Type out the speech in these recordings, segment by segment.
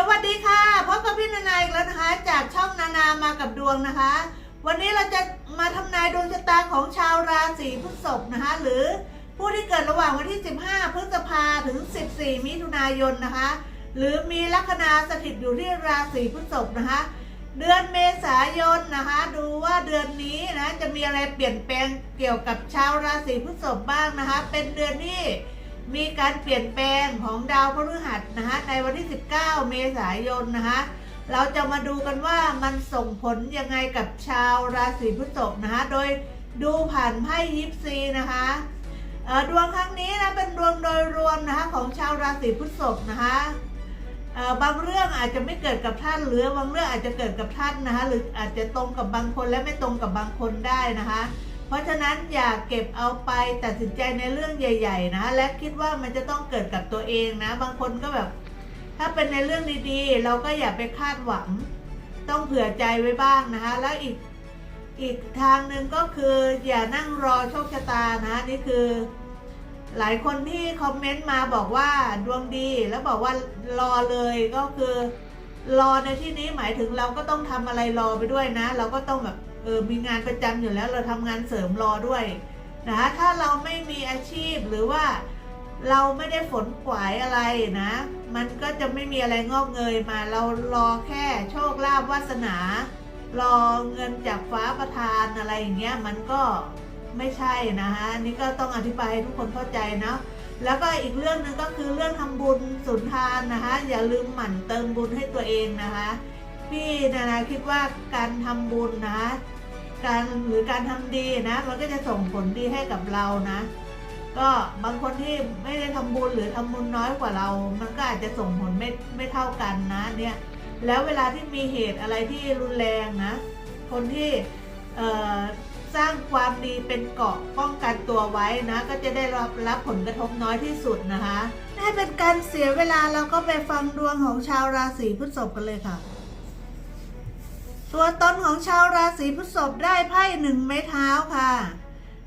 สวัสดีค่ะพบกับพี่นานาอีกแล้วนะคะ จากช่องนานามากับดวงนะคะ วันนี้เราจะมาทำนายดวงชะตาของชาวราศีพฤษภนะคะ หรือผู้ที่เกิดระหว่างวันที่ 15 พฤษภาถึง 14 มิถุนายนนะคะ หรือมีลัคนาสถิตอยู่ที่ราศีพฤษภนะคะ เดือนเมษายนนะคะ ดูว่าเดือนนี้นะจะมีอะไรเปลี่ยนแปลงเกี่ยวกับชาวราศีพฤษภบ้างนะคะ เป็นเดือนที่ มีการเปลี่ยนแปลงของดาวพฤหัสนะคะในวันที่ 19 เมษายนนะคะเราจะมาดูกันว่ามันส่งผลยังไงกับชาวราศีพฤษภนะคะโดยดูผ่านไพ่ยิปซีนะคะดวงครั้งนี้นะเป็นดวงโดยรวมนะคะของชาวราศีพฤษภนะคะบางเรื่องอาจจะไม่เกิดกับท่านหรือบางเรื่องอาจจะเกิดกับท่านนะคะหรืออาจจะตรงกับบางคนและไม่ตรงกับบางคนได้นะคะ เพราะฉะนั้นอย่าเก็บเอาไปตัดสินใจในเรื่องใหญ่ ๆ นะ และคิดว่ามันจะต้องเกิดกับตัวเองนะ บางคนก็แบบ ถ้าเป็นในเรื่องดีๆ เราก็อย่าไปคาดหวัง ต้องเผื่อใจไว้บ้างนะคะแล้วอีกอีกทางหนึ่งก็คืออย่านั่งรอโชคชะตานะนี่คือ หลายคนที่คอมเมนต์มาบอกว่าดวงดีแล้วบอกว่ารอเลยก็คือ รอในที่นี้หมายถึงเราก็ต้องทำอะไรรอไปด้วยนะ เราก็ต้องแบบ ออมีงานประจำอยู่แล้วเราทำงานเสริมรอด้วยนะคะถ้าเราไม่มีอาชีพหรือว่าเราไม่ได้ฝนขวายอะไรนะ มันก็จะไม่มีอะไรงอกเงยมาเรารอแค่โชคลาภวาสนา รอเงินจากฟ้าประทานอะไรอย่างเงี้ยมันก็ไม่ใช่นะคะอันนี่ก็ต้องอธิบายให้ทุกคนเข้าใจเนาะแล้วก็อีกเรื่องหนึ่งก็คือเรื่องทำบุญสุนทานนะคะ อย่าลืมหมั่นเติมบุญให้ตัวเองนะคะ พี่นานาคิดว่าการทำบุญนะคะ การหรือการทำดีนะมันก็จะส่งผลดีให้กับเรานะ ก็บางคนที่ไม่ได้ทำบุญหรือทำบุญน้อยกว่าเรา มันก็อาจจะส่งผลไม่ไม่เท่ากันนะเนี่ยแล้วเวลาที่มีเหตุอะไรที่รุนแรงนะ คนที่สร้างความดีเป็นเกราะป้องกันตัวไว้นะ ก็จะได้รับรับผลกระทบน้อยที่สุดนะคะให้เป็นการเสียเวลาเราก็ไปฟังดวงของชาวราศีพฤษภกันเลยค่ะ ตัวตนของชาวราศีพฤษภได้ไพ่หนึ่งไม้เท้าค่ะ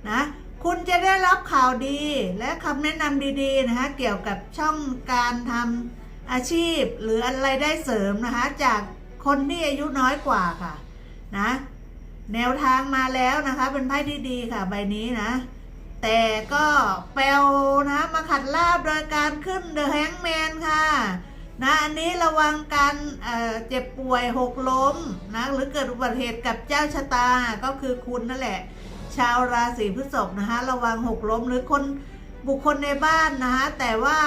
นะคุณจะได้รับข่าวดีและคำแนะนำดีๆนะคะเกี่ยวกับช่องการทำอาชีพ หรืออะไรได้เสริมนะคะจากคนที่อายุน้อยกว่าค่ะนะแนวทางมาแล้วนะคะเป็นไพ่ที่ดีค่ะใบนี้นะ แต่ก็แปลนะมาขัดลาบโดยการขึ้นเดอะแฮงแมนค่ะ นะอันนี้ระวังการเเจ็บป่วยหกล้มนะหรือเกิดอุบัติเหตุกับเจ้าชะตาก็คือคุณนั่นแหละ ชาวราศีพฤษภนะคะระวังหกล้มหรือคนบุคคลในบ้านนะคะแต่ว่า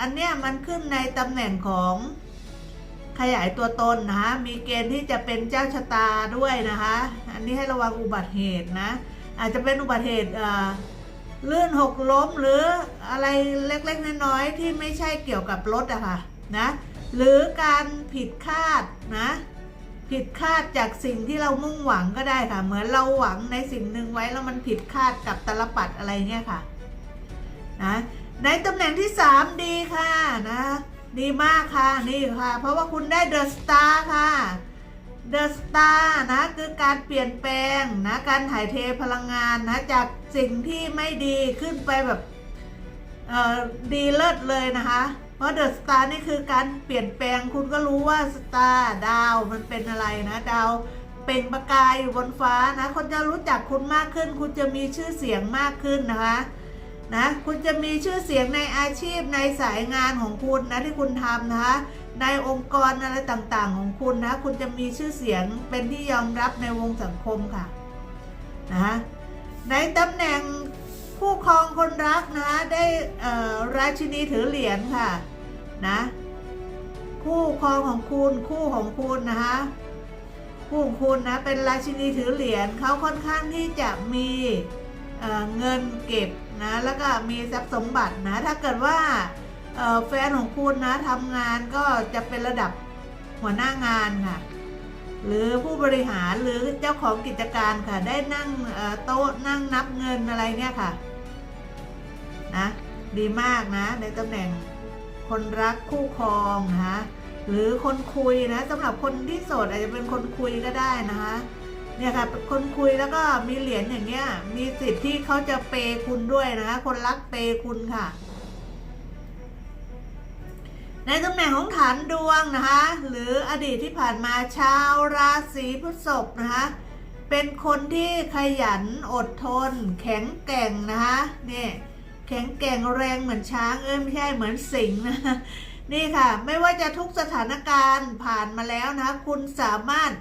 อันเนี้ยมันขึ้นในตำแหน่งของขยายตัวตนนะคะมีเกณฑ์ที่จะเป็นเจ้าชะตาด้วยนะคะ อันนี้ให้ระวังอุบัติเหตุนะ อาจจะเป็นอุบัติเหตุเลื่นหกล้มหรืออะไรเล็กๆน้อยๆที่ไม่ใช่เกี่ยวกับรถอะค่ะ นะหรือการผิดคาดนะผิดคาดจากสิ่งที่เรามุ่งหวังก็ได้ค่ะ เหมือนเราหวังในสิ่งหนึ่งไว้แล้วมันผิดคาดกับตลปัดอะไรเงี้ยค่ะนะในตำแหน่งที่ 3 ดีค่ะนะดีมากค่ะนี่ค่ะ เพราะว่าคุณได้เดอะสตาร์ค่ะเดอะสตาร์นะคือการเปลี่ยนแปลงนะการถ่ายเทพลังงานนะจากสิ่งที่ไม่ดีขึ้นไปแบบเอ่อดีเลิศเลยนะคะ ราะเดอะสตาร์นี่คือการเปลี่ยนแปลงคุณก็รู้ว่าสตาร์ดาวมันเป็นอะไรนะดาวเปล่งประกายอยู่บนฟ้านะคนจะรู้จักคุณมากขึ้น คุณจะมีชื่อเสียงมากขึ้นนะคะนะคุณจะมีชื่อเสียงในอาชีพในสายงานของคุณนะที่คุณทำนะคะในองค์กรอะไรต่างๆ ของคุณนะคุณจะมีชื่อเสียงเป็นที่ยอมรับในวงสังคมค่ะนะในตำแหน่งคู่ครองคนรักนะได้ราชินีถือเหรียญค่ะ นะ คู่ครองของคุณคู่ของคุณนะคะคู่ของคุณนะเป็นราชินีถือเหรียญเขาค่อนข้างที่จะมีเเงินเก็บนะแล้วก็มีทรัพย์สมบัตินะถ้าเกิดว่าแฟนของคุณนะทำงานก็จะเป็นระดับหัวหน้างานค่ะหรือผู้บริหารหรือเจ้าของกิจการค่ะ ได้นั่งโต๊ะนั่งนับเงินอะไรเนี่ยค่ะ นะ ดีมากนะ ในตำแหน่ง คนรักคู่ครองนะคะหรือคนคุยนะสำหรับคนที่โสดอาจจะเป็นคนคุยก็ได้นะคะเนี่ยค่ะคนคุยแล้วก็มีเหรียญอย่างเงี้ย มีสิทธิ์ที่เขาจะเปย์คุณด้วยนะคะคนรักเปย์คุณค่ะ ในตำแหน่งของฐานดวงนะคะ หรืออดีตที่ผ่านมาชาวราศีพฤษภนะคะเป็นคนที่ขยันอดทน แข็งแกร่งนะคะเนี่ย แข็งแกร่งแรงเหมือนช้างเอ้ยไม่ใช่เหมือนสิงห์นะนี่ค่ะ ไม่ว่าจะทุกสถานการณ์ผ่านมาแล้วนะคุณสามารถ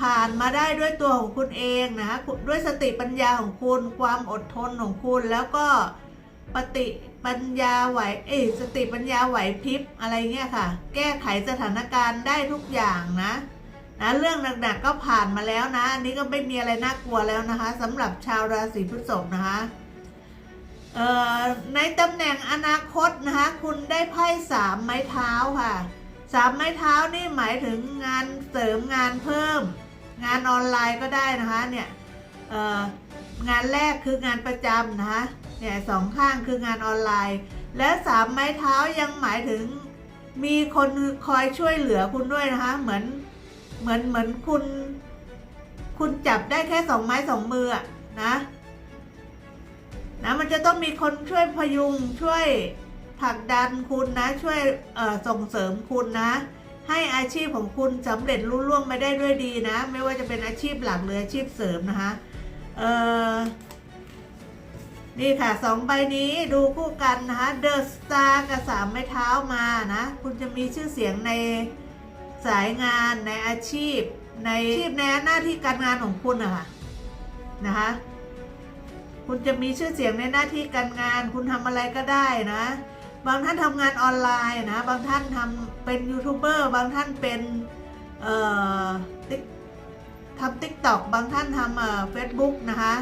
ผ่านมาได้ด้วยตัวของคุณเองนะด้วยสติปัญญาของคุณ ความอดทนของคุณแล้วก็ปฏิปัญญาไหวเอสติปัญญาไหวพริบอะไรเงี้ยค่ะ แก้ไขสถานการณ์ได้ทุกอย่างนะนะเรื่องหนักๆก็ผ่านมาแล้วนะ อันนี้ก็ไม่มีอะไรน่ากลัวแล้วนะคะสำหรับชาวราศีพฤษภนะคะ ในตำแหน่งอนาคตนะคะคุณได้ไพ่สามไม้เท้าค่ะสามไม้เท้านี่หมายถึงงานเสริมงานเพิ่ม งานออนไลน์ก็ได้นะคะเนี่ยงานแรกคืองานประจำนะคะเนี่ยสองข้างคืองานออนไลน์ และสามไม้เท้ายังหมายถึงมีคนคอยช่วยเหลือคุณด้วยนะคะเหมือนเหมือนเหมือนคุณ คุณจับได้แค่สองไม้สองมืออะนะ นะมันจะต้องมีคนช่วยพยุงช่วยผลักดันคุณนะช่วยส่งเสริมคุณนะ ให้อาชีพของคุณสำเร็จรุ่ล่วงไปได้ด้วยดีนะ ไม่ว่าจะเป็นอาชีพหลักหรืออาชีพเสริมนะคะเออนี่ค่ะสองใบนี้ดูคู่กันนะคะเดอะสตาร์กับสามไม้เท้ามานะ คุณจะมีชื่อเสียงในสายงานในอาชีพ ในอาชีพในหน้าที่การงานของคุณอะค่ะนะคะ คุณจะมีชื่อเสียงในหน้าที่การงาน คุณทำอะไรก็ได้นะ บางท่านทำงานออนไลน์นะ บางท่านทำเป็นยูทูบเบอร์บางท่านเป็นเอ่อทำติ๊กต็อกบางท่านทำเอ่อเฟซบุ๊กนะคะ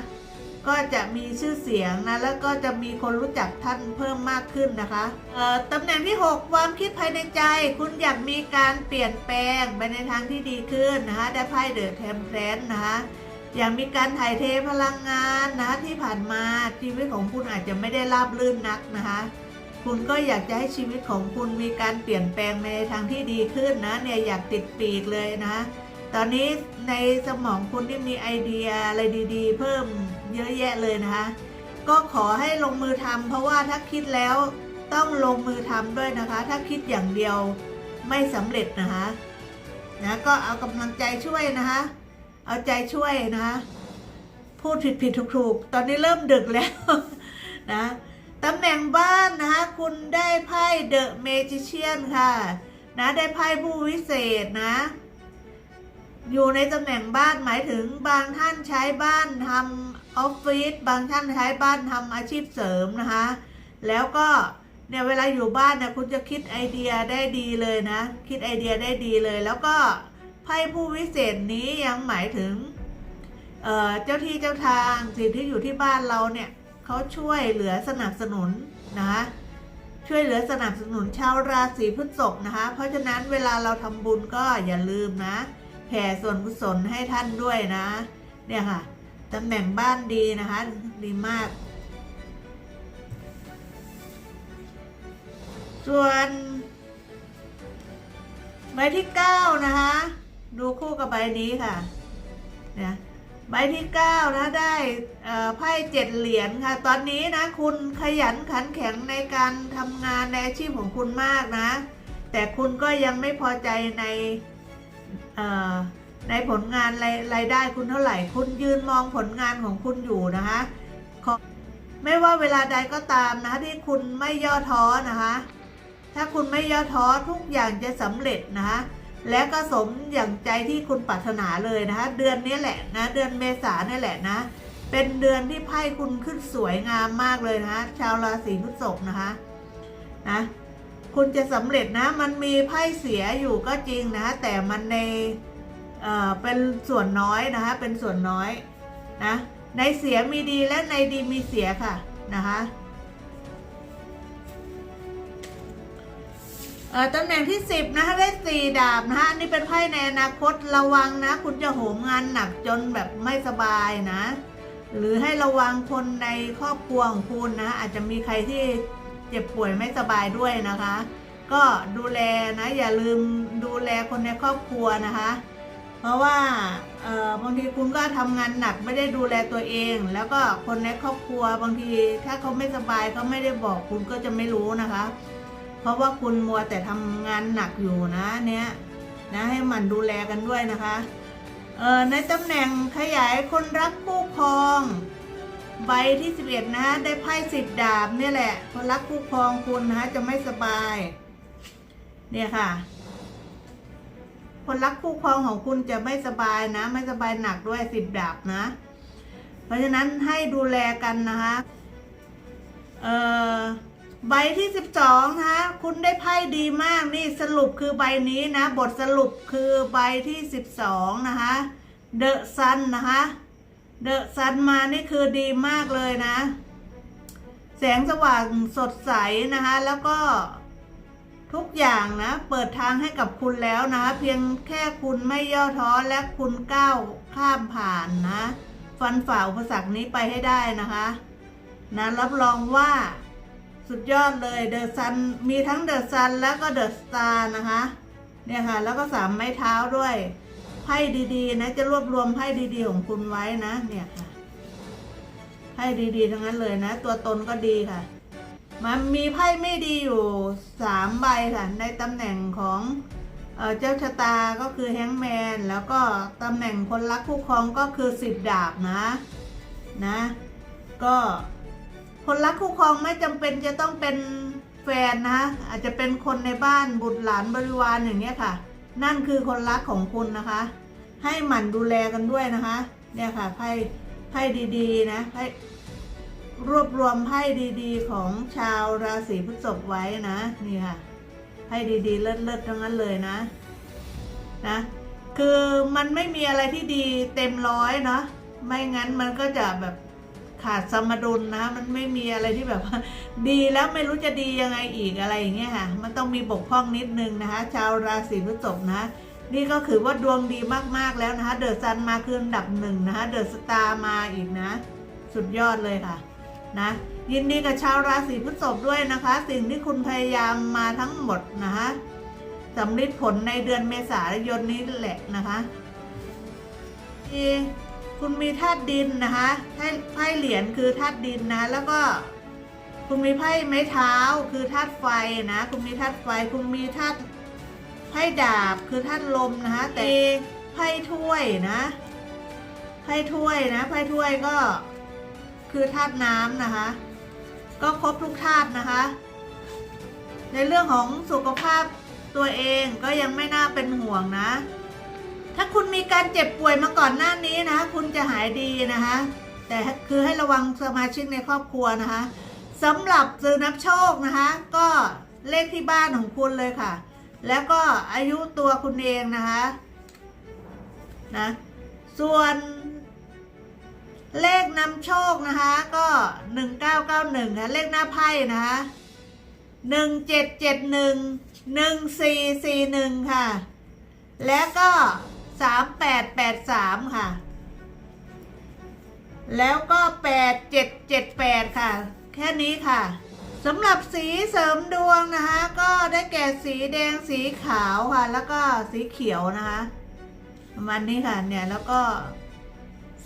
ก็จะมีชื่อเสียงนะแล้วก็จะมีคนรู้จักท่านเพิ่มมากขึ้นนะคะเอ่อตำแหน่งที่ 6 ความคิดภายในใจ คุณอยากมีการเปลี่ยนแปลงไปในทางที่ดีขึ้นนะคะได้ไพ่เดอะเทมเพลนนะคะ อย่ากมีการถ่ายเทพลังงานนะที่ผ่านมาชีวิตของคุณอาจจะไม่ได้ราบรื่นนักนะคะ คุณก็อยากจะให้ชีวิตของคุณมีการเปลี่ยนแปลงในทางที่ดีขึ้นนะเนี่ยอยากติดปีกเลยนะ ตอนนี้ในสมองคุณที่มีไอเดียอะไรดีๆ เพิ่มเยอะแยะเลยนะคะ ก็ขอให้ลงมือทำเพราะว่าถ้าคิดแล้วต้องลงมือทำด้วยนะคะ ถ้าคิดอย่างเดียวไม่สำเร็จนะคะนะก็เอากำลังใจช่วยนะคะ เอาใจช่วยนะ พูดผิดผิดถูกถูกๆตอนนี้เริ่มดึกแล้วนะตำแหน่งบ้านนะคะคุณได้ไพ่เดอะเมจิเชียนค่ะ นะได้ไพ่ผู้วิเศษนะ อยู่ในตำแหน่งบ้านหมายถึงบางท่านใช้บ้านทำออฟฟิศบางท่านใช้บ้านทำอาชีพเสริมนะคะ แล้วก็เนี่ยเวลาอยู่บ้านเนี่ยคุณจะคิดไอเดียได้ดีเลยนะ คิดไอเดียได้ดีเลยแล้วก็ ไพ่ผู้วิเศษนี้ยังหมายถึงเเจ้าที่เจ้าทางสิ่งที่อยู่ที่บ้านเราเนี่ยเขาช่วยเหลือสนับสนุนนะคะช่วยเหลือสนับสนุนชาวราศีพฤษภนะคะ เพราะฉะนั้นเวลาเราทำบุญก็อย่าลืมนะแผ่ส่วนกุศลให้ท่านด้วยนะ เนี่ยค่ะตำแหน่งบ้านดีนะคะ ดีมาก ส่วนใบที่เก้านะคะ ใบนี้ค่ะเนี่ยใบที่เก้านะได้ไพ่เจ็ดเหรียญค่ะ ตอนนี้นะคุณขยันขันแข็งในการทำงานในอาชีพของคุณมากนะ แต่คุณก็ยังไม่พอใจในในผลงานรายรายได้คุณเท่าไหร่ คุณยืนมองผลงานของคุณอยู่นะคะไม่ว่าเวลาใดก็ตามนะคะที่คุณไม่ย่อท้อนะคะ ถ้าคุณไม่ย่อท้อทุกอย่างจะสำเร็จนะคะ และก็สมอย่างใจที่คุณปรารถนาเลยนะคะ เดือนนี้แหละนะ เดือนเมษาเนี่ยแหละนะ เป็นเดือนที่ไพ่คุณขึ้นสวยงามมากเลยนะคะชาวราศีพฤษภนะคะนะคุณจะสำเร็จนะ มันมีไพ่เสียอยู่ก็จริงนะ แต่มันในเอ่อเป็นส่วนน้อยนะคะ เป็นส่วนน้อยนะ ในเสียมีดีและในดีมีเสียค่ะนะคะ ตำแหน่งที่ 10 นะคะได้สี่ดาบนะคะอันนี่เป็นไพ่ในอนาคตระวังนะ คุณจะโหมงานหนักจนแบบไม่สบายนะ หรือให้ระวังคนในครอบครัวของคุณนะอาจจะมีใครที่เจ็บป่วยไม่สบายด้วยนะคะ ก็ดูแลนะอย่าลืมดูแลคนในครอบครัวนะคะ เพราะว่าบางทีคุณก็ทำงานหนักไม่ได้ดูแลตัวเอง แล้วก็คนในครอบครัวบางทีถ้าเขาไม่สบายเขาไม่ได้บอกคุณก็จะไม่รู้นะคะ เพราะว่าคุณมัวแต่ทำงานหนักอยู่นะเนี่ยนะให้มันดูแลกันด้วยนะคะเออในตำแหน่งขยายคนรักคู่ครอง ใบที่ 11 นะได้ไพ่สิบดาบเนี่ยแหละคนรักคู่ครองคุณนะจะไม่สบาย เนี่ยค่ะ คนรักคู่ครองของคุณจะไม่สบายนะ ไม่สบายหนักด้วยสิบดาบนะ เพราะฉะนั้นให้ดูแลกันนะคะเอ่อ ใบที่สิบสองนะคะคุณได้ไพ่ดีมากนี่สรุปคือใบนี้นะ บทสรุปคือใบที่สิบสองนะคะเดอะซันนะคะเดอะซันมานี่คือดีมากเลยนะ แสงสว่างสดใสนะคะ แล้วก็ทุกอย่างนะ เปิดทางให้กับคุณแล้วนะ เพียงแค่คุณไม่ย่อท้อและคุณก้าวข้ามผ่านนะ ฟันฝ่าอุปสรรคนี้ไปให้ได้นะคะ นะรับรองว่า สุดยอดเลยเดอะซันมีทั้งเดอะซันแล้วก็เดอะสตาร์นะคะ เนี่ยค่ะ แล้วก็สามไม้เท้าด้วยไพ่ดีๆ นะ จะรวบรวมไพ่ดีๆ ของคุณไว้นะ เนี่ยค่ะไพ่ดีๆ ทั้งนั้นเลยนะ ตัวตนก็ดีค่ะ มันมีไพ่ไม่ดีอยู่สามใบค่ะ ในตำแหน่งของเอเจ้าชะตาก็คือแฮงแมน แล้วก็ตำแหน่งคนรักคู่ครองก็คือสิบดาบนะ นะ ก็ คนรักคู่ครองไม่จำเป็นจะต้องเป็นแฟนนะอาจจะเป็นคนในบ้านบุตรหลานบริวารอย่างเงี้ยค่ะ นั่นคือคนรักของคุณนะคะ ให้หมั่นดูแลกันด้วยนะคะ เนี่ยค่ะไพ่ไพ่ดีๆนะไพ่รวบรวมไพ่ดีๆ ของชาวราศีพฤษภไว้นะนี่ค่ะไพ่ดีๆ เลิศๆทั้งนั้นเลยนะนะคือมันไม่มีอะไรที่ดีเต็มร้อยเนาะไม่งั้นมันก็จะแบบ ขาดสมดุลนะ มันไม่มีอะไรที่แบบว่า ดีแล้วไม่รู้จะดียังไงอีกอะไรอย่างเงี้ยค่ะ มันต้องมีบกพร่องนิดนึงนะคะ ชาวราศีพฤษภนะ นี่ก็คือว่าดวงดีมากๆแล้วนะคะ เดอะซันมาคืนดับหนึ่งนะคะ เดอะสตาร์มาอีกนะ สุดยอดเลยค่ะ นะ ยินดีกับชาวราศีพฤษภด้วยนะคะ สิ่งที่คุณพยายามมาทั้งหมดนะคะสำลิดผลในเดือนเมษายนนี้แหละนะคะที่ คุณมีธาตุดินนะคะไพ่ไพ่เหรียญคือธาตุดินนะแล้วก็คุณมีไพ่ไม้เท้าคือธาตุไฟนะ คุณมีธาตุไฟ คุณมีธาตุไพ่ดาบคือธาตุลมนะคะแต่ไพ่ถ้วยนะไพ่ถ้วยนะไพ่ถ้วยก็คือธาตุน้ำนะคะ ก็ครบทุกธาตุนะคะ ในเรื่องของสุขภาพตัวเองก็ยังไม่น่าเป็นห่วงนะ ถ้าคุณมีการเจ็บป่วยมาก่อนหน้านี้นะ คุณจะหายดีนะคะ แต่คือให้ระวังสมาชิกในครอบครัวนะคะสำหรับซื้อนับโชคนะคะ ก็เลขที่บ้านของคุณเลยค่ะ แล้วก็อายุตัวคุณเองนะคะนะส่วนเลขนำโชคนะคะ ก็หนึ่งเก้าเก้าหนึ่งนะเลขหน้าไพ่นะคะหนึ่งเจ็ดเจ็ดหนึ่งหนึ่งสี่สี่หนึ่งค่ะ แล้วก็ สามแปดแปดสามค่ะ แล้วก็แปดเจ็ดเจ็ดแปดค่ะ แค่นี้ค่ะสำหรับสีเสริมดวงนะคะ ก็ได้แก่สีแดงสีขาวค่ะ แล้วก็สีเขียวนะคะประมาณนี้ค่ะเนี่ยแล้วก็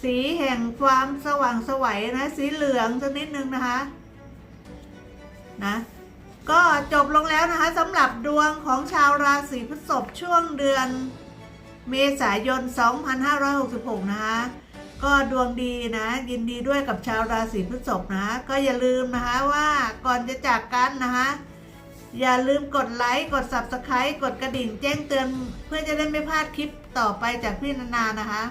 สีแห่งความสว่างสวัยนะ สีเหลืองสักนิดนึงนะคะนะก็จบลงแล้วนะคะสำหรับดวงของชาวราศีพฤษภช่วงเดือน เมษายน 2566 นะคะ ก็ดวงดีนะ ยินดีด้วยกับชาวราศีพฤษภนะ ก็อย่าลืมนะคะว่าก่อนจะจากกันนะคะ อย่าลืมกดไลค์ กด Subscribe กดกระดิ่งแจ้งเตือน เพื่อจะได้ไม่พลาดคลิปต่อไปจากพี่นานานะคะ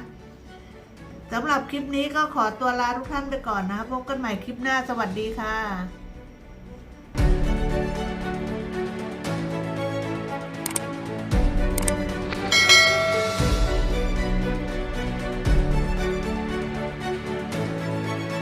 สำหรับคลิปนี้ก็ขอตัวลาทุกท่านไปก่อนนะคะพบกันใหม่คลิปหน้าสวัสดีค่ะ